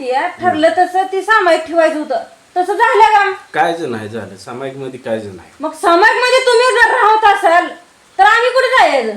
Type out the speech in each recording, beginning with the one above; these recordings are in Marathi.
म्हणते ठरलं तसं ती सामायिक ठेवायचं होतं. तसं झालं का? कायच नाही झालं. सामायिकमध्ये कायच नाही. मग सामायिकमध्ये तुम्ही जर राहत असाल तर आम्ही कुठे जायचं?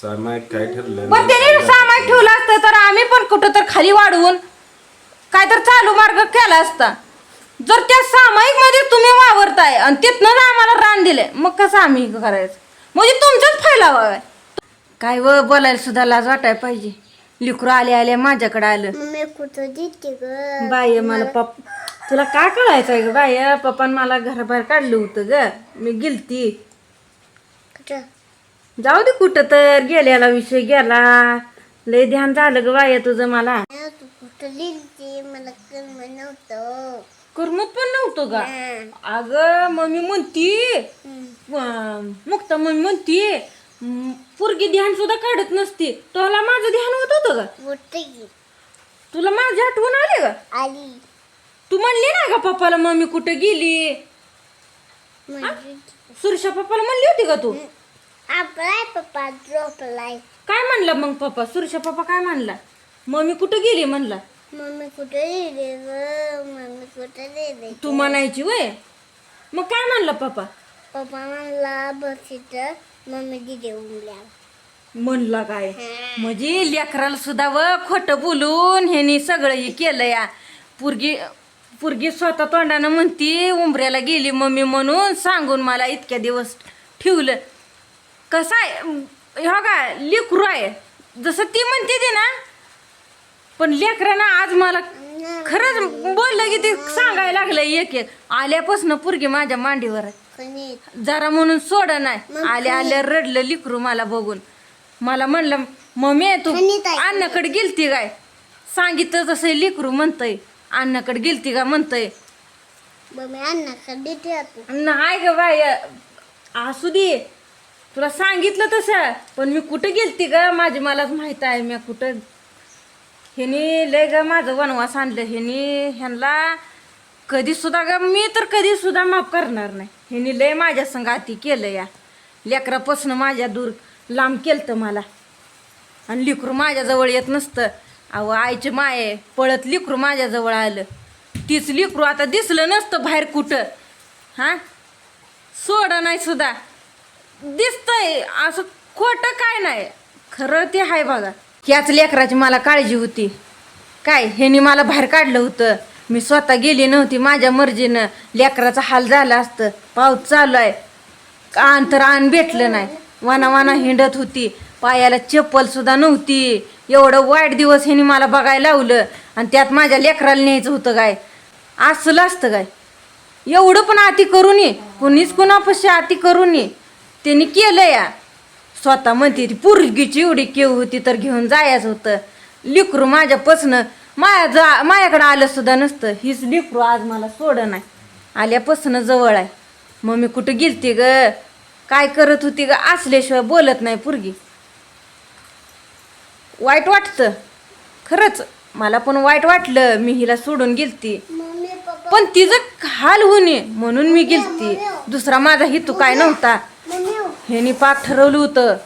सामायिक काय ठरलं पण त्याने सामायिक ठेवलं असतं तर आम्ही पण कुठं तर खाली वाढवून काय तर चालू मार्ग केला असता. जर त्या सामायिकमध्ये तुम्ही वावरताय आणि तिथनं आम्हाला रान दिले मग कसं आम्ही करायचं? म्हणजे तुमचाच फैलावा काय व बोलायला सुद्धा लाज वाटाय पाहिजे. लिकरू आले आले माझ्याकडे आलं. मम्मी कुठं देते ग? बाय मला पप तुला काय कळायचंय ग बाय पप्पान मला घराबाहेर काढलं होतं ग. मी गेलती. कुठं? जाऊ दे कुठं तर गेल्याला विषय गेला. लय ध्यान झालं ग बाय तुझं मला. तू कुठं दिलती मला कर्म नव्हतं. करमत पण नव्हतं हा. अगं मम्मी म्हणती. अं, मुक्ता मम्मी म्हणती पोरगी ध्यान सुद्धा काढत नसती. तुला माझं ध्यान होत होतं का? तुला माझी आठवण आली का? आली. तू म्हणली ना का पप्पाला मम्मी कुठं गेली? म्हणजे? सुरशा पप्पाला म्हणली होती का तू? आपलाय पप्पा झोपलाय. काय म्हणला मग पप्पा? सुरशा पप्पा काय म्हणला? मम्मी कुठं गेली म्हणला? मम्मी कुठे गेली ग? मम्मी कुठे गेली? तू म्हणायची वय. मग काय म्हणला पप्पा? पप्पा म्हणला बस इथं. मम्मी दिदी उमल्या. म्हणला काय? म्हणजे लेकराला सुद्धा व खोटं बोलून ह्यानी सगळं हे केलं या. पुरगी पुरगी स्वतः तोंडानं म्हणती उंबऱ्याला गेली मम्मी म्हणून सांगून मला इतक्या दिवस ठेवलं. कसं आहे? हो का? लेकरू आहे. जसं ती म्हणते ते ना. पण लेकरानं आज मला खरंच बोललं की ते सांगायला लागलं एक एक. आल्यापासून पुरगी माझ्या मांडीवर आहे. जरा म्हणून सोड नाही. आल्या आल्या रडलं लिकरू मला बघून. मला म्हणलं मम्मी तू. अन्नाकडे गेलती काय? सांगितलं तसं लिकरू म्हणतय अन्नाकडे गेलती का म्हणतय. मम्मी नाही ग बाय असू दे. तुला सांगितलं तसं पण मी कुठं गेलती ग? माझी मलाच माहीत आहे मी कुठं. ह्यानी लय ग माझं वनवास आणलं. ह्यानी ह्यांना कधी सुद्धा ग मी तर कधी सुद्धा माफ करणार नाही. ह्यानी लय माझ्या संग अति केलं या. लेकरापासून माझ्या दूर लांब केलं मला. आणि लिकरू माझ्याजवळ येत नसतं. अहो आईची माये पळत लिकरू माझ्याजवळ आलं. तीच लिकरू आता दिसलं नसतं बाहेर कुठं. हां? सोडा नाही सुद्धा. दिसतंय. असं खोटं काय नाही. खरं ते आहे बघा. याच लेकराची मला काळजी होती. काय? ह्याने मला बाहेर काढलं होतं. मी स्वतः गेली नव्हती. माझ्या मर्जीनं लेकराचा हाल झाला असतं. पाऊस चालू आहे. आण तर आण भेटलं नाही. वाना वाना हिंडत होती. पायाला चप्पल सुद्धा नव्हती. एवढं वाईट दिवस ह्यानी मला बघायला लावलं. आणि त्यात माझ्या लेकराला न्यायचं होतं काय? असलं असतं काय? एवढं पण आती करू नये. कोणीच कोणापाशी आती करू नये. त्यांनी केलं या. स्वतः म्हणते ती पुरगीची एवढी केव होती तर घेऊन जायचं होतं. लिकरू माझ्यापासनं माया जा माझ्याकडं आलं सुद्धा नसतं. हीच लिकरू आज मला सोड नाही आल्यापासनं जवळ आहे. मग मी कुठं गेलती ग? काय करत होती ग? असल्याशिवाय बोलत नाही पोरगी. वाईट वाटतं. खरंच मला पण वाईट वाटलं. मी हिला सोडून गेलती. पण तिचं हाल नये म्हणून मी गेलती. दुसरा माझा हेतू काय नव्हता. मम्मी ह्यानी पाक ठरवलं होतं.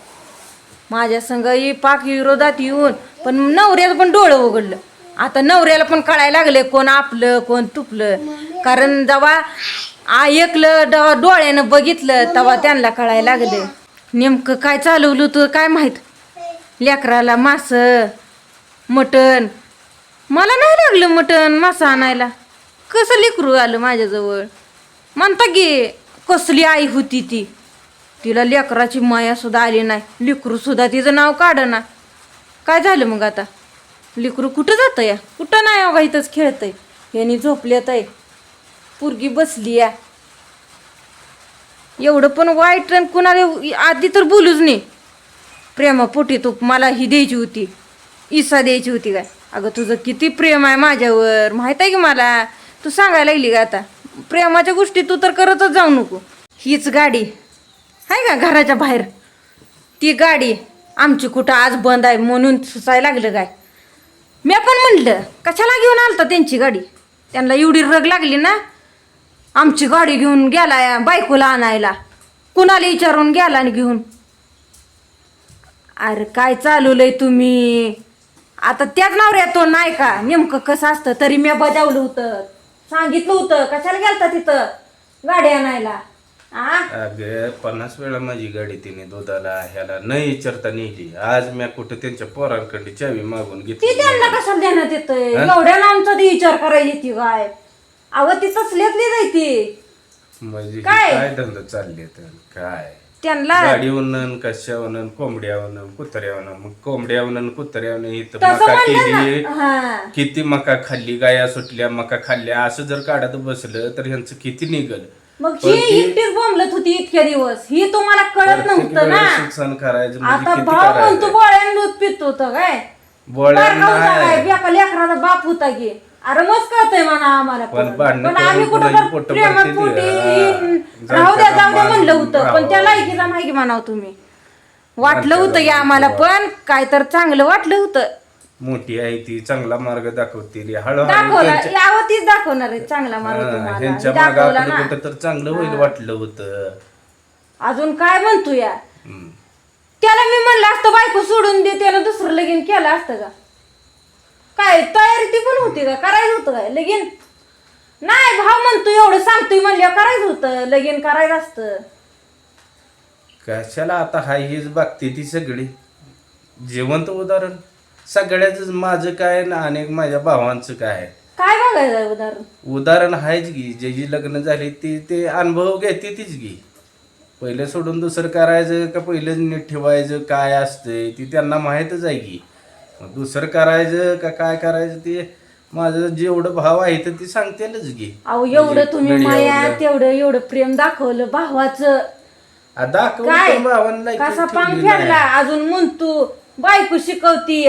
माझ्या संग ही पाक विरोधात येऊन पण नवऱ्याला पण डोळं उघडलं. आता नवऱ्याला पण कळायला लागले कोण आपलं कोण तुपलं. कारण जेव्हा ऐकलं जेव्हा डोळ्यानं बघितलं तेव्हा त्यांना कळायला लागले. नेमकं काय चालवलं होतं काय माहीत? लेकराला मास मटण. मला नाही लागलं मटण मासा आणायला. कसं लेकरू आलं माझ्याजवळ? म्हणता की कसली आई होती ती? तिला लेकराची माया सुद्धा आली नाही. लेकरू सुद्धा तिचं नाव काढना. काय झालं मग आता? लेकरू कुठं जातं या कुठं नाही अगं इथंच खेळतंय. यांनी झोपल्यात आहे. पुरगी बसली या. एवढं पण वाईट आणि कुणाला आधी तर बोलूच नाही. प्रेमापोटी तू मला ही द्यायची होती. इसा द्यायची होती काय? अगं तुझं किती प्रेम आहे माझ्यावर. माहीत आहे की मला? तू सांगायला लागली का आता? प्रेमाच्या गोष्टी तू तर करतच जाऊ नको. हीच गाडी. आहे का घराच्या बाहेर? ती गाडी आमची कुठं आज बंद आहे म्हणून सुसायला लागलं काय? मी पण म्हणलं कशाला घेऊन आलता त्यांची गाडी? त्यांना एवढी रग लागली ना? आमची गाडी घेऊन गेला या बायकोला आणायला. कुणाला विचारून गेला आणि घेऊन? अरे काय चालवलंय तुम्ही? आता त्याच नवऱ्या तो नाही का? नेमकं कसं असतं? तरी मी बजावलं होतं. सांगितलं होतं. कशाला गेलता तिथं? गाडी आणायला. अगं पन्नास वेळा माझी गाडी तिने दुधाला ह्याला न विचारता नेली. आज मी कुठं त्यांच्या पोरांकडे चावी मागून ती घेतली त्यांना कशाला देण्यात येतंय एवढ्या लांबचा ती विचार करायची ती काय अव ती तसल्यातली जायती म्हणजे हे काय? काय धंदा चालले तर? काय? त्यांना गाडीवरून कशावरून? कोंबड्यावरून कुत्र्यावरून. मग कोंबड्यावरून कुत्र्यावरून इथं तसं मका म्हणलं केली. ना. हा. किती मका खाल्ली गाया सुटल्या मका खाल्ल्या. असं जर काढत बसलं तर ह्यांचं किती निघल? मग ही एकटीच बोंबलत होती इतक्या दिवस. ही तुम्हाला कळत नव्हतं ना. शिक्षण करायचं म्हणजे आता किती भाव म्हणतो करायचं बोळ्यान दूध पित होतं काय? बोळ्या बारका होता काय नाही एका लेकराचा बाप होता की. अरे मस्त कळतंय म्हणा आम्हाला. पण पण भांडणं पण आम्ही करून कुठं कुणाची तर पोटं प्रेमात भरते पोटी ती. हा. राहू द्या जायचं जाऊ द्या का म्हणलं होतं. पण राहावं. त्या लायकीचा नाही की म्हणाव तुम्ही. वाटलं होतं की आम्हाला पण काय तर चांगलं वाटलं होतं. मोठी आहे ती चांगला मार्ग दाखवतील. हळूहळू दाखवला त्यांच्या- यावं तीच दाखवणार आहे चांगला मार्ग हा, तुम्हाला. ह्यांच्या मागे दाखवला आपलं ना. कुठं तर चांगलं होईल वाटलं होतं. अजून काय म्हणतो या? हम्म. त्याला मी म्हणलं असतं बायको सोडून दे त्यानं दुसरं लगीन केलं असतं का? काय तयारी ती पण होती का? करायचं होतं काय? लगीन? नाही भाव म्हणतो एवढं सांगतोय म्हणल्यावर करायचं होतं. लगीन करायचं असतं. कशाला आता हाय हीच बघते ती सगळी? जिवंत उदाहरण. सगळ्याच माझं काय ना अनेक माझ्या भावांचं काय आहे. काय बघायचं उदाहरण? उदाहरण आहेच की जे जी लग्न झाली ती ते अनुभव घेते तीच घे पहिलं सोडून दुसरं करायचं का पहिलं नीट ठेवायचं काय असतंय ती त्यांना माहीतच आहे की. मग दुसरं करायचं का काय करायचं ते माझं जेवढं भाव आहे तर ती सांगतेलच घे अहो एवढं तुम्ही मीडियावर माया. तेवढं एवढं प्रेम दाखवलं भावाचं. आ, दाखवलं काय? भावांना कसा पांग ठेवली नाही. फेडला? अजून म्हणतो बायको शिकवती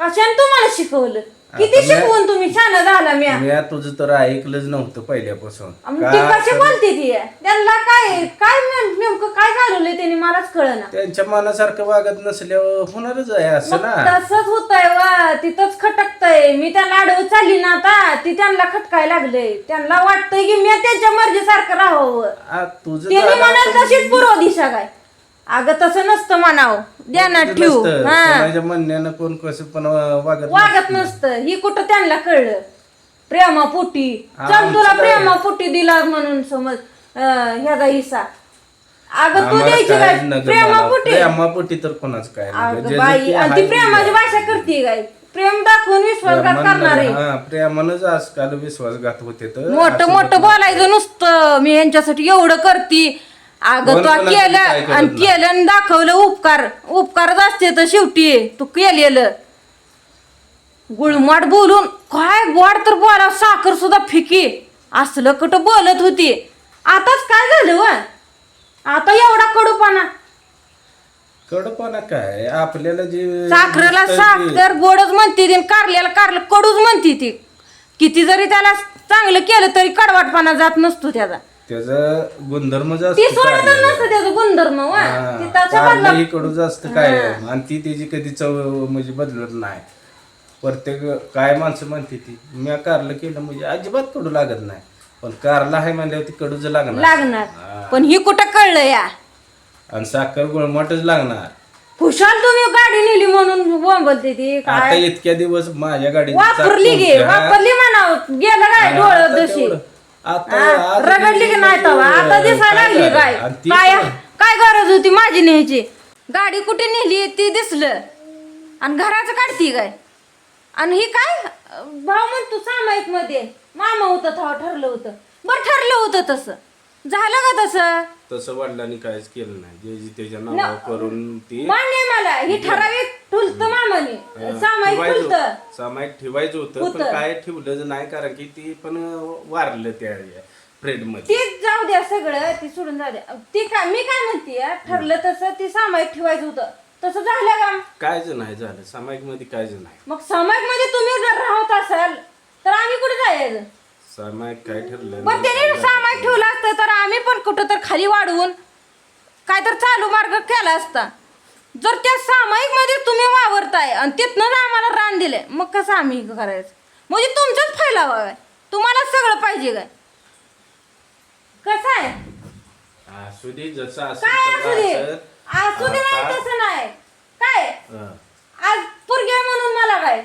कशाने तुम्हाला शिकवलं? किती मी- शिकवून तुम्ही? छान झाला म्या. मी तुझं तर ऐकलंच नव्हतं पहिल्यापासून. का ती कशी तर बोलते ती? त्यांना काय काय नेमकं काय घालवलंय त्यांनी? मलाच कळना. त्यांच्या मनासारखं वागत नसल्यावर होणारच आहे असं मग ना. तसंच होतंय वा. तिथंच खटकतय. मी त्यांना आडवं चालली ना आता. ती त्यांना खटकाय लागलंय. त्यांना वाटतंय की मी त्यांच्या मर्जीसारखं राहावं. आ, तुझं त्यांनी झालं म्हणाल तशीच पूर्व दिशा काय? अगं तसं नसतं म्हणाव. ध्यानात तुझं ठेवू. नसतं. हा. म्हणण्यानं कोण कसं पण वागत वागत नसतं. ही कुठं त्यांना कळलं? प्रेमापोटी हा, चल तुला आमचं काय? प्रेमापोटी दिला म्हणून समज अं, ह्याचा हिस्सा अगं तू आम्हाला द्यायची काय काय नगं मला. प्रेमापोटी प्रेमापोटी तर कोणाच काय. अगं बाई ते आणि ती आहे प्रेमाची भाषा करते काय प्रेम दाखवून विश्वासघात करणारे हा, प्रेमानंच आजकाल विश्वासघात होते तर. मोठं मोठं बोलायचं नुसतं. मी यांच्यासाठी एवढं करती. अगं तू केलं आणि. केलं आणि दाखवलं उपकार उपकारच असते तर शेवटी तू केलेलं. गुळमाट बोलून काय गोड तर बोला साखर सुद्धा फिकी. असलं कुठं बोलत होती. आताच काय झालं व? आता एवढा कडूपणा. कडपणा काय? आपल्याला जे साखरेला साखर गोडच म्हणते ती कारल्याला कारलं कडूच म्हणते ती. किती जरी त्याला चांगलं केलं तरी कडवाटपणा जात नसतो त्याचा. त्याचा गुणधर्मच ती असतो सोडत कारल्याला. नसतं त्याचं गुणधर्म वा. ती त्याच्या कारलं बदला ही कडूच असतं काय आणि ती त्याची कधी चव म्हणजे बदलत नाही. प्रत्येक काय माणसं म्हणते ती मी कारलं केलं म्हणजे अजिबात कडू लागत नाही. पण कारला आहे म्हणल्यावर ती कडूच लागणार. लागणार. पण ही कुठं कळलं या? आणि साखर गुळमटच लागणार. खुशाल तुम्ही गाडी नेली म्हणून बोंबलते ती आता काय? इतक्या दिवस माझ्या गाडीत वापरली गे वापरली म्हणाव. गेलं काय डोळं दशी आता हा, रगडली की नाही तवा? आता दिसायला लागली? काय आणि ती काय पण- काय गरज होती माझी न्यायची? गाडी कुठे नेली? ती दिसलं. आणि घराचं काढती काय? आणि ही काय? भाऊ म्हणतो सामायिकमध्ये मामा होतं ठरलं होतं. बरं ठरलं होतं तसं. झालं का तसं? तसं वडिलांनी काहीच केलं नाही. जे जे त्याच्या नावावर करून ती मान्य आहे मला. ही ठराविक ठुलत मामाने. सामायिक ठेवायचं ठुलत. सामायिक ठेवायचं होतं पण होतं. काय ठेवलं नाही कारण की ती पण वारलं त्या फ्रेडमध्ये ती जाऊ द्या सगळं ती सोडून जाऊ द्या. ती काय मी काय म्हणते ठरलं तसं ती सामायिक ठेवायचं होतं. तसं झालं का? कायच नाही झालं. सामायिकमध्ये कायच नाही. मग सामायिकमध्ये तुम्ही जर राहत असाल तर आम्ही कुठे जायचं? सामायिक काय ठरलं पण त्याने सामायिक ठेवलं असतं तर आम्ही पण कुठं तर खाली वाढवून काय तर चालू मार्ग केला असता. जर त्या सामायिकमध्ये तुम्ही वावरताय आणि तिथनं आम्हाला रान दिले मग कसं आम्ही हे करायचं? म्हणजे तुमचाच फैलावा काय तुम्हाला सगळं पाहिजे काय? कसं आहे? असू दे जसं काय असू दे असेल असू. दे नाही तसं नाही. काय. आज पोरगी म्हणून मला काय?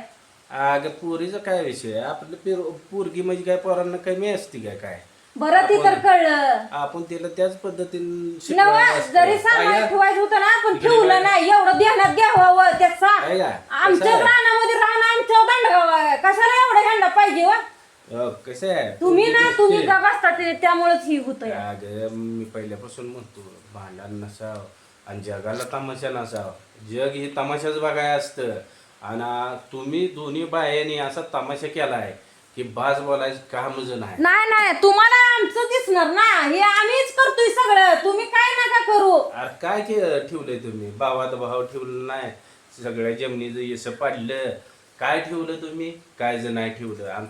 अगं पोरीचा काय विषय? आपलं पेर- पोरगी म्हणजे काय पोरांना कमी असते काय काय बरं ती तर कळलं आपण तिला त्याच पद्धतीने नवा असतं. जरी सामान गं? ठेवायचं होतं ना पण इकडे ठेवलं? नाही एवढं ध्यानात घ्यावं काय गं? कसं आमच्या आहे? रानामध्ये रान आमच्या दंडगाव कशाला एवढं ह्यांना पाहिजे वा अ, कसं आहे तुम्ही ना पोरगी तुम्ही दिसते. का बसता ते त्यामुळेच ही होत अगं मी पहिल्यापासून म्हणतो भांडण नसावं आणि जगाला तमाशा नसावं जग ही तमाशाच बघाय असतं आणि तुम्ही दोन्ही बायांनी असा तमाशा केलाय की बाज बोलायचं कामच नाही नाही नाही तुम्हाला आमचं दिसणार ना. हे आम्हीच करतोय सगळं. तुम्ही काय नका करू. अरे काय के ठेवलंय तुम्ही? भावात भाव ठेवलं नाही. सगळ्या जमिनीचं यसं पाडलं. काय ठेवलं तुम्ही? काय जर नाही ठेवलं.